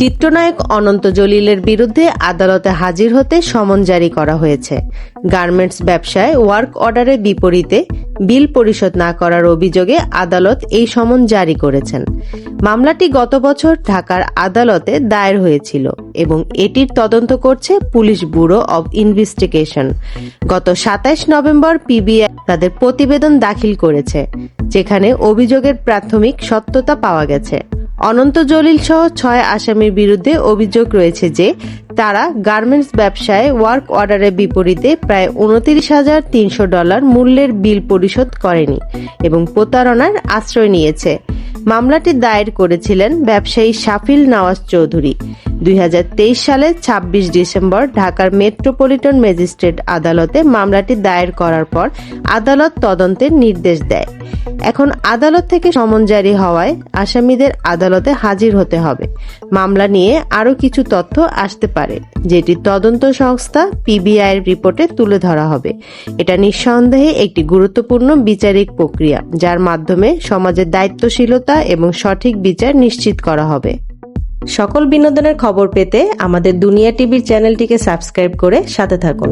চিত্রনায়ক অনন্ত জলিলের বিরুদ্ধে আদালতে হাজির হতে সমন জারি করা হয়েছে। গার্মেন্টস ব্যবসায় ওয়ার্ক অর্ডারের বিপরীতে বিল পরিশোধ না করার অভিযোগে আদালত এই সমন জারি করেছেন। মামলাটি গত বছর ঢাকার আদালতে দায়ের হয়েছিল এবং এটির তদন্ত করছে পুলিশ ব্যুরো অব ইনভেস্টিগেশন। গত সাতাইশ নভেম্বর পিবিআই তাদের প্রতিবেদন দাখিল করেছে, যেখানে অভিযোগের প্রাথমিক সত্যতা পাওয়া গেছে। অনন্ত জলিল সহ ছয় আসামির বিরুদ্ধে অভিযোগ রয়েছে যে তারা গার্মেন্টস ব্যবসায় ওয়ার্ক অর্ডারের বিপরীতে প্রায় উনত্রিশ হাজার তিনশো ডলার মূল্যের বিল পরিশোধ করেনি এবং প্রতারণার আশ্রয় নিয়েছে। মামলাটি দায়ের করেছিলেন ব্যবসায়ী শাফিল নওয়াজ চৌধুরী। দু হাজার তেইশ সালে ২৬ ডিসেম্বর ঢাকার মেট্রোপলিটন ম্যাজিস্ট্রেট আদালতে মামলাটি দায়ের করার পর আদালত তদন্তের নির্দেশ দেয়। এখন আদালত থেকে সমন জারি হওয়ায় আসামিদের আদালতে হাজির হতে হবে। মামলা নিয়ে আরও কিছু তথ্য আসতে পারে, যেটি তদন্ত সংস্থা পিবিআই এর রিপোর্টে তুলে ধরা হবে। এটা নিঃসন্দেহে একটি গুরুত্বপূর্ণ বিচারিক প্রক্রিয়া, যার মাধ্যমে সমাজের দায়িত্বশীলতা এবং সঠিক বিচার নিশ্চিত করা হবে। সকল বিনোদনের খবর পেতে আমাদের দুনিয়া টিভির চ্যানেলটিকে সাবস্ক্রাইব করে সাথে থাকুন।